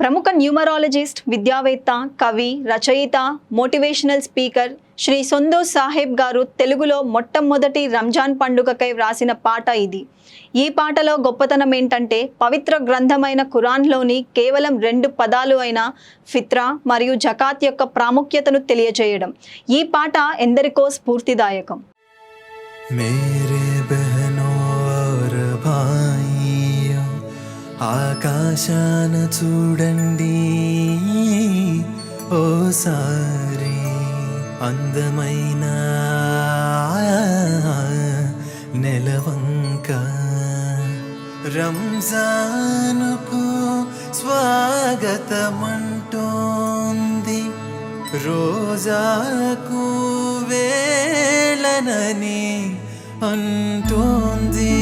ప్రముఖ న్యూమరాలజిస్ట్ విద్యావేత్త కవి రచయిత మోటివేషనల్ స్పీకర్ శ్రీ సొందో సాహెబ్ గారు తెలుగులో మొట్టమొదటి రంజాన్ పండుగకై వ్రాసిన పాట ఇది. ఈ పాటలో గొప్పతనం ఏంటంటే పవిత్ర గ్రంథమైన ఖురాన్లోని కేవలం రెండు పదాలు అయిన ఫిత్రా మరియు జకాత్ యొక్క ప్రాముఖ్యతను తెలియజేయడం. ఈ పాట ఎందరికో స్ఫూర్తిదాయకం. ఆకాశాన చూడండి. ఓ సారి అందమైన నెలవంక. రంజానుకు స్వాగతమంటోంది. రోజాకు వేళనని అంటోంది.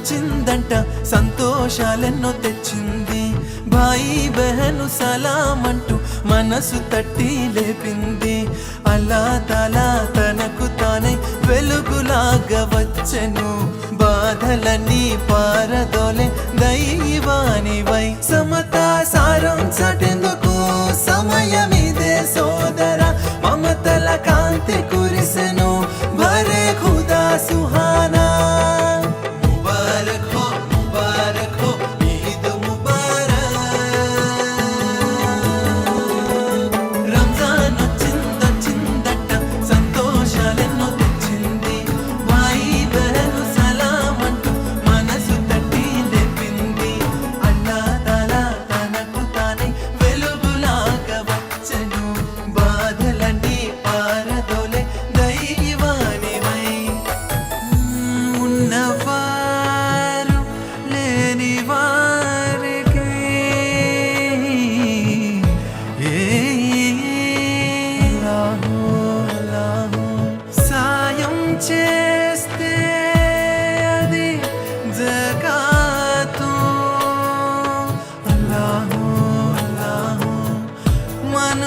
వచ్చిందంట సంతోషాలెన్నో తెచ్చింది. భాయి బెహను సలాం అంటూ మనసు తట్టి లేపింది. అలా తలా తనకు తానే వెలుగులాగా వచ్చెను. బాధలన్నీ పారదోలే దైవానివై. సమతా సారం చటెందుకు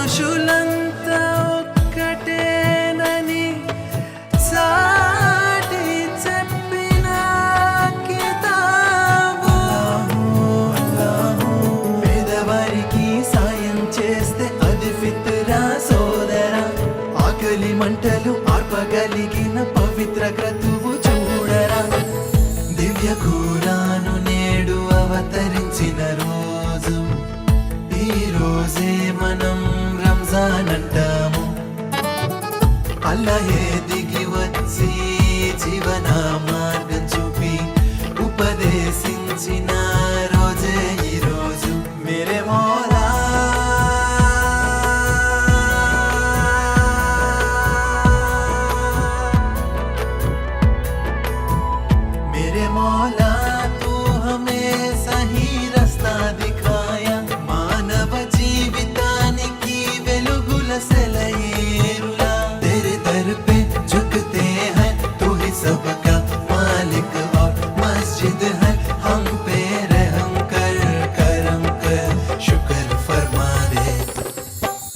మనుషులంతా ఒక్కటేనని సాటి చెప్పిన కితాబు. పేదవారికి సాయం చేస్తే అది ఫిత్రా సోదర. ఆకలి మంటలు ఆర్పగలిగిన పవిత్ర క్రతువు చూడరా. దివ్యకు la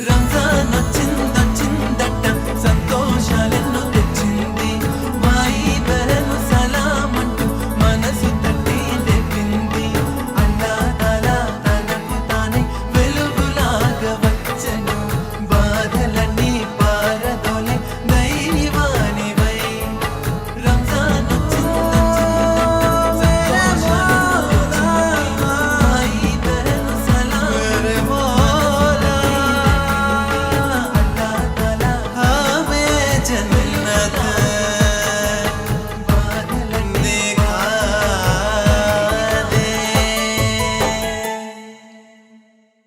让他们